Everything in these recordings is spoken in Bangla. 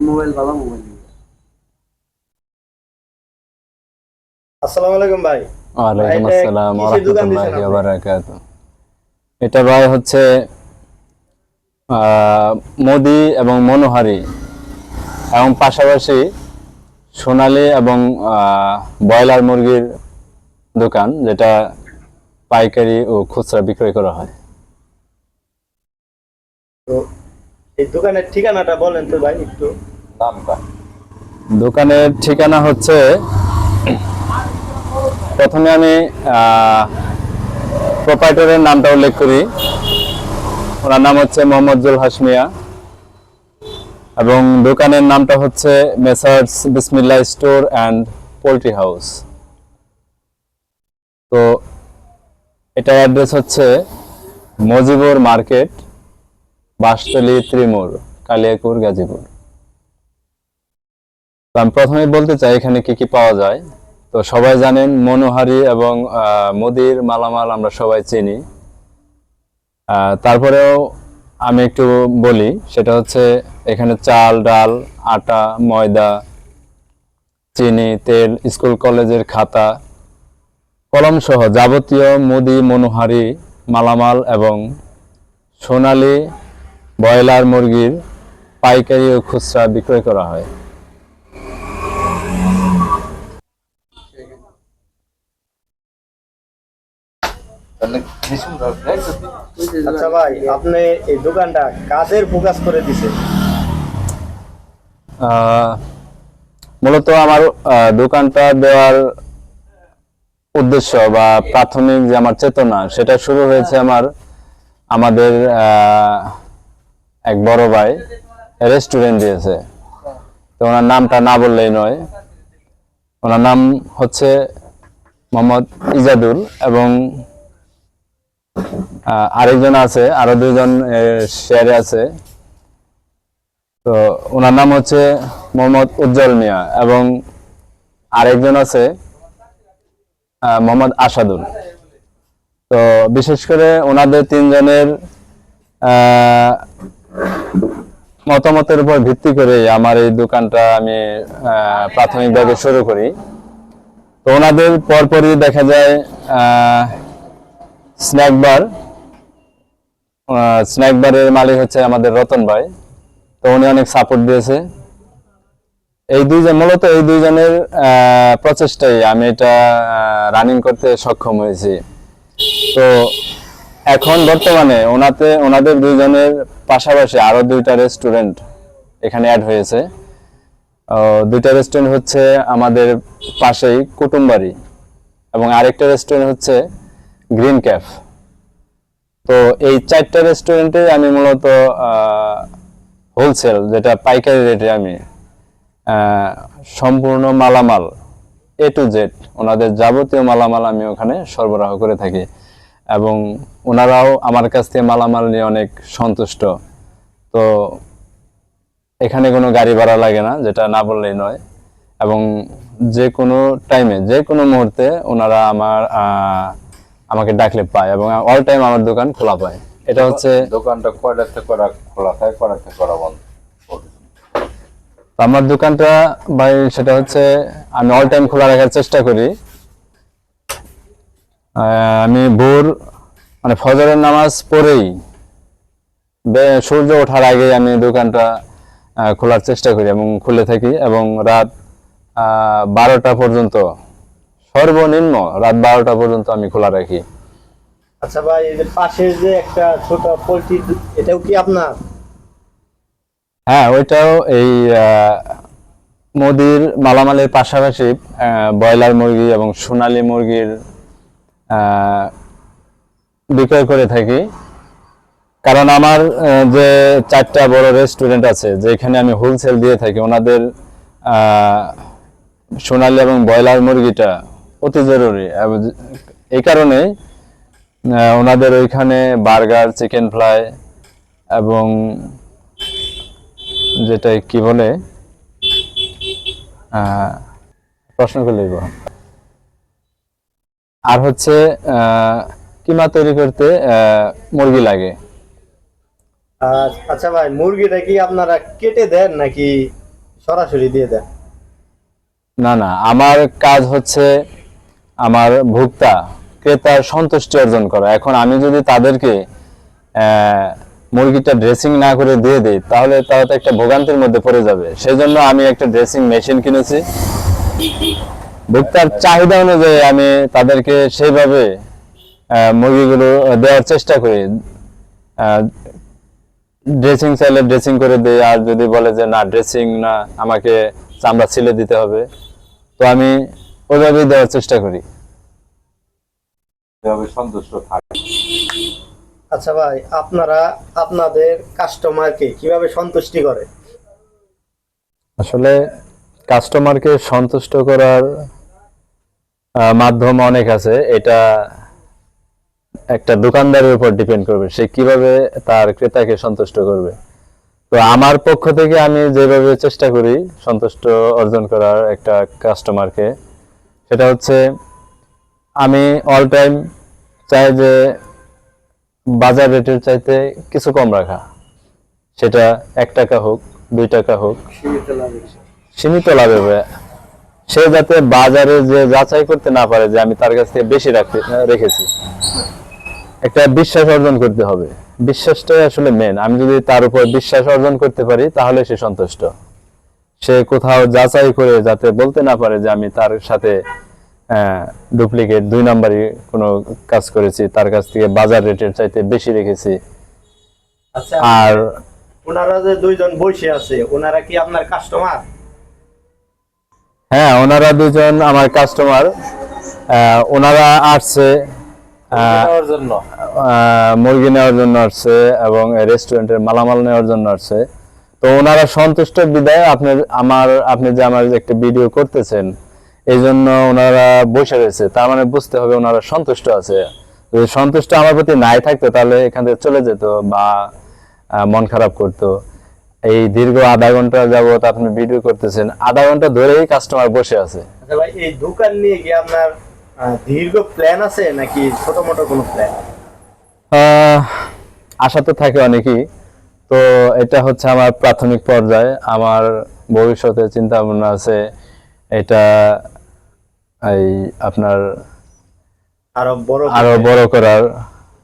মোবাইল ভালো মোবাইল আসসালামু আলাইকুম ভাই। ওয়ালাইকুম এটা আসসালাম ভাই হচ্ছে মোদি এবং মনোহারি। এবং পাশাপাশি সোনালী এবং আহ, ব্রয়লার মুরগির দোকান যেটা পাইকারি ও খুচরা বিক্রয় করা হয়। তো এই দোকানের ঠিকানাটা বলেন তো ভাই একটু। দোকানের ঠিকানা হচ্ছে, প্রথমে আমি প্রোপাইটরের নামটা উল্লেখ করি। ওনার নাম হচ্ছে মোহাম্মদ জুল হাসমিয়া এবং দোকানের নামটা হচ্ছে messrs Bismillah store and poultry house. তো এটা অ্যাড্রেস হচ্ছে মজিবুর মার্কেট বাঁশতলি ত্রিমুর কালিয়াকুর, গাজীপুর। আমি প্রথমেই বলতে চাই, এখানে কি কি পাওয়া যায়? তো সবাই জানেন মনোহারি এবং মুদির মালামাল আমরা সবাই চিনি। তারপরেও আমি একটু বলি, সেটা হচ্ছে এখানে চাল, ডাল, আটা, ময়দা, চিনি, তেল, স্কুল কলেজের খাতা কলম সহ যাবতীয় মুদি, মনোহারি, মালামাল এবং সোনালী ব্রয়লার মুরগির পাইকারি ও খুচরা বিক্রয় করা হয়। আচ্ছা ভাই আপনি এই দোকানটা কাদের ফোকাস করে দিছে? আহ, মূলত আমার দোকানটা দেওয়ার উদ্দেশ্য বা প্রাথমিক যে আমার চেতনা সেটা শুরু হয়েছে আমার আমাদের আহ, এক বড় ভাই রেস্টুরেন্ট দিয়েছে। তো ওনার নামটা না বললেই নয়। ওনার নাম হচ্ছে মোহাম্মদ ইজাদুল এবং আরেকজন আছে, আরও দুইজন শেয়ারে আছে। তো ওনার নাম হচ্ছে মোহাম্মদ উজ্জ্বল মিয়া এবং আরেকজন আছে মোহাম্মদ আসাদুল। তো বিশেষ করে ওনাদের তিনজনের মতামতের উপর ভিত্তি করে আমার এই দোকানটা আমি প্রাথমিকভাবে শুরু করি। তো ওনাদের পরপরই দেখা যায় স্ন্যাক বার। স্ন্যাক বারের মালিক হচ্ছে আমাদের রতন ভাই। তো উনি অনেক সাপোর্ট দিয়েছে। এই দুইজন মূলত এই দুইজনের আহ, প্রচেষ্টায় আমি এটা রানিং করতে সক্ষম হয়েছি। তো এখন বর্তমানে ওনাতে, ওনাদের দুইজনের পাশাপাশি আরও দুইটা রেস্টুরেন্ট এখানে অ্যাড হয়েছে। দুইটা রেস্টুরেন্ট হচ্ছে আমাদের পাশেই কুটুমবাড়ি এবং আরেকটা রেস্টুরেন্ট হচ্ছে গ্রিন ক্যাফ তো এই চারটা রেস্টুরেন্টে আমি মূলত হোলসেল যেটা পাইকারি রেটে আমি সম্পূর্ণ মালামাল এ টু জেড ওনাদের যাবতীয় মালামাল আমি ওখানে সরবরাহ করে থাকি। এবং ওনারাও আমার কাছ থেকে মালামাল নিয়ে অনেক সন্তুষ্ট। তো এখানে কোনো গাড়ি ভাড়া লাগে না যেটা না বললেই নয়। এবং যে কোনো টাইমে যে কোনো মুহূর্তে ওনারা আমার আমাকে ডাকলে পায় এবং অল টাইম আমার দোকান খোলা পায়। এটা হচ্ছে দোকানটা কয়টাতে করা খোলা থাকে কয়টাতে করা বন্ধ? তো আমার দোকানটা ভাই সেটা হচ্ছে আমি অল টাইম খোলা রাখার চেষ্টা করি। আমি ভোর মানে ফজরের নামাজ পড়েই সূর্য ওঠার আগে আমি দোকানটা খোলার চেষ্টা করি এবং খুলে থাকি এবং রাত বারোটা পর্যন্ত সর্বনিম্ন রাত বারোটা পর্যন্ত আমি খোলা রাখি। আচ্ছা ভাই এই যে পাশের যে একটা ছোট পোলট্রি এটাও কি আপনার? হ্যাঁ ওইটাও এই মুদির মালামালের পাশাপাশি ব্রয়লার মুরগি এবং সোনালী মুরগির বিক্রয় করে থাকি কারণ আমার যে চারটা বড় রেস্টুরেন্ট আছে, যেখানে আমি হোলসেল দিয়ে থাকি, ওনাদের সোনালী এবং ব্রয়লার মুরগিটা অতি জরুরি এই কারণে ওনাদের ওইখানে বার্গার, চিকেন ফ্রাই এবং যেটা কি বলে প্রশ্ন করলেই। আর হচ্ছে কিমা তৈরি করতে মুরগি লাগে। আর আচ্ছা ভাই মুরগিটা কি আপনারা কেটে দেন নাকি সরাসরি দিয়ে দেন? না না আমার কাজ হচ্ছে আমার ভোক্তা ক্রেতার সন্তুষ্টি অর্জন করা। এখন আমি যদি তাদেরকে আহ, মুরগিটা ড্রেসিং না করে দিয়ে দিই তাহলে তারা তো একটা ভোগান্তির মধ্যে পড়ে যাবে। সেই জন্য আমি একটা ড্রেসিং মেশিন কিনেছি। ভোক্তার চাহিদা অনুযায়ী আমি তাদেরকে সেইভাবে আহ, মুরগিগুলো দেওয়ার চেষ্টা করি। ড্রেসিং চাইলে ড্রেসিং করে দিই আর যদি বলে যে না ড্রেসিং না আমাকে চামড়া ছিলে দিতে হবে তো আমি ওইভাবেই দেওয়ার চেষ্টা করি। সন্তুষ্ট থাকে। আচ্ছা ভাই আপনারা আপনাদের কাস্টমারকে কীভাবে সন্তুষ্টি করে? আসলে কাস্টমারকে সন্তুষ্ট করার মাধ্যম অনেক আছে। এটা একটা দোকানদারের উপর ডিপেন্ড করবে। সে কীভাবে তার ক্রেতাকে সন্তুষ্ট করবে। তো আমার পক্ষ থেকে আমি যেভাবে চেষ্টা করি সন্তুষ্ট অর্জন করার একটা কাস্টমারকে সেটা হচ্ছে আমি অল টাইম চাই যে বাজার রেটের চাইতে কিছু কম রাখা। সেটা এক টাকা হোক দুই টাকা হোক। সীমিত লাভে সীমিত লাভে হবে। সে যাতে বাজারে যে যাচাই করতে না পারে যে আমি তার কাছ থেকে বেশি রাখতে রেখেছি। একটা বিশ্বাস অর্জন করতে হবে। বিশ্বাসটাই আসলে মেন আমি যদি তার উপর বিশ্বাস অর্জন করতে পারি তাহলে সে সন্তুষ্ট। সে কোথাও যাচাই করে যাতে বলতে না পারে যে আমি তার সাথে ডুপ্লিকেট দুই নাম্বারই কোনো কাজ করেছি তার কাছ থেকে বাজার রেটের চাইতে বেশি রেখেছি। আচ্ছা আর ওনারা যে দুইজন বসে আছে ওনারা কি আপনার কাস্টমার হ্যাঁ ওনারা দুজন আমার কাস্টমার ওনারা আসছে মুরগি নেওয়ার জন্য। আসছে এবং রেস্টুরেন্টের মালামাল নেওয়ার জন্য আসছে। তো ওনারা সন্তুষ্ট বিদায় আপনার আমার আপনি যে আমার একটা ভিডিও করতেছেন এই জন্য ওনারা বসে রয়েছে। তার মানে বুঝতে হবে ওনারা সন্তুষ্ট আছে। যদি সন্তুষ্ট আমার প্রতি নাই থাকতো তাহলে এখান থেকে চলে যেত বা মন খারাপ করতো। এই দীর্ঘ আধা ঘণ্টা যাবত আপনি ভিডিও করতেছেন আধা ঘণ্টা ধরেই কাস্টমার বসে আছে। আচ্ছা ভাই এই দোকান নিয়ে কি আপনার দীর্ঘ প্ল্যান আছে নাকি ছোট মোটো কোনো প্ল্যান আশা তো থাকে অনেকই। তো এটা হচ্ছে আমার প্রাথমিক পর্যায়ে। আমার ভবিষ্যতে চিন্তা ভাবনা আছে এটা এই আপনার আরও বড় আরও বড় করার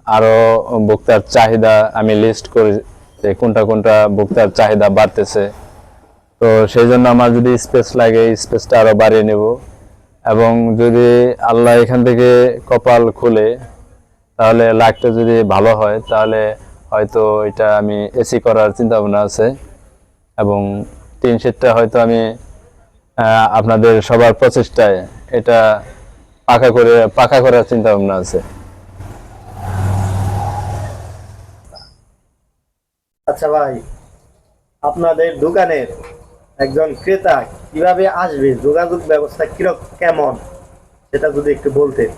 আরও ভোক্তার চাহিদা আমি লিস্ট করি যে কোনটা কোনটা ভোক্তার চাহিদা বাড়তেছে। তো সেই জন্য আমার যদি স্পেস লাগে স্পেসটা আরও বাড়িয়ে নেব। এবং যদি আল্লাহ এখান থেকে কপাল খুলে, তাহলে লাইটটা যদি ভালো হয়, তাহলে হয়তো এটা আমি এসি করার চিন্তা ভাবনা আছে। এবং টিন শেডটা হয়তো আমি আপনাদের সবার প্রচেষ্টায় এটা পাকা করে, পাকা করার চিন্তা ভাবনা আছে। আচ্ছা ভাই, আপনাদের দোকানের একজন ক্রেতা কীভাবে আসবে? যোগাযোগ ব্যবস্থা কীরকম কেমন? সেটা যদি একটু বলতেন।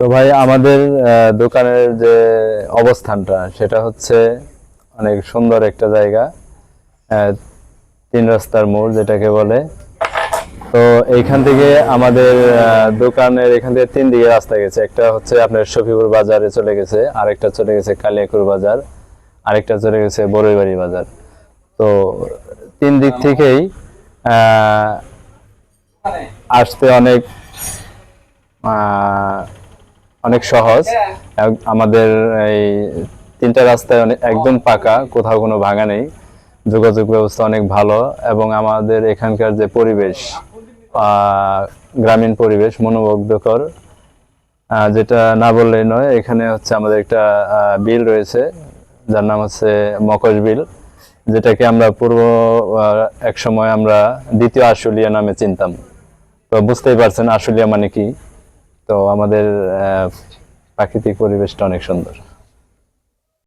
তো ভাই, আমাদের দোকানের যে অবস্থানটা, সেটা হচ্ছে অনেক সুন্দর একটা জায়গা তিন রাস্তার মোড় যেটাকে বলে। তো এইখান থেকে আমাদের দোকানের এখান থেকে তিন দিকে রাস্তা গেছে। একটা হচ্ছে আপনার শফিপুর বাজারে চলে গেছে, আরেকটা চলে গেছে কালিয়াকুর বাজার। আরেকটা চলে গেছে বড়ইবাড়ি বাজার। তো তিন দিক থেকেই আসতে অনেক অনেক সহজ। আমাদের এই তিনটা রাস্তায় অনেক, একদম পাকা, কোথাও কোনো ভাঙা নেই। যোগাযোগ ব্যবস্থা অনেক ভালো এবং আমাদের এখানকার যে পরিবেশ গ্রামীণ পরিবেশ মনোমুগ্ধকর যেটা না বললেই নয়, এখানে হচ্ছে আমাদের একটা বিল রয়েছে। যার নাম হচ্ছে মকশ বিল যেটাকে আমরা পূর্ব এক সময় আমরা দ্বিতীয় আশুলিয়া নামে চিনতাম। তো বুঝতেই পারছেন আশুলিয়া মানে কি? তো আমাদের প্রাকৃতিক পরিবেশটা অনেক সুন্দর।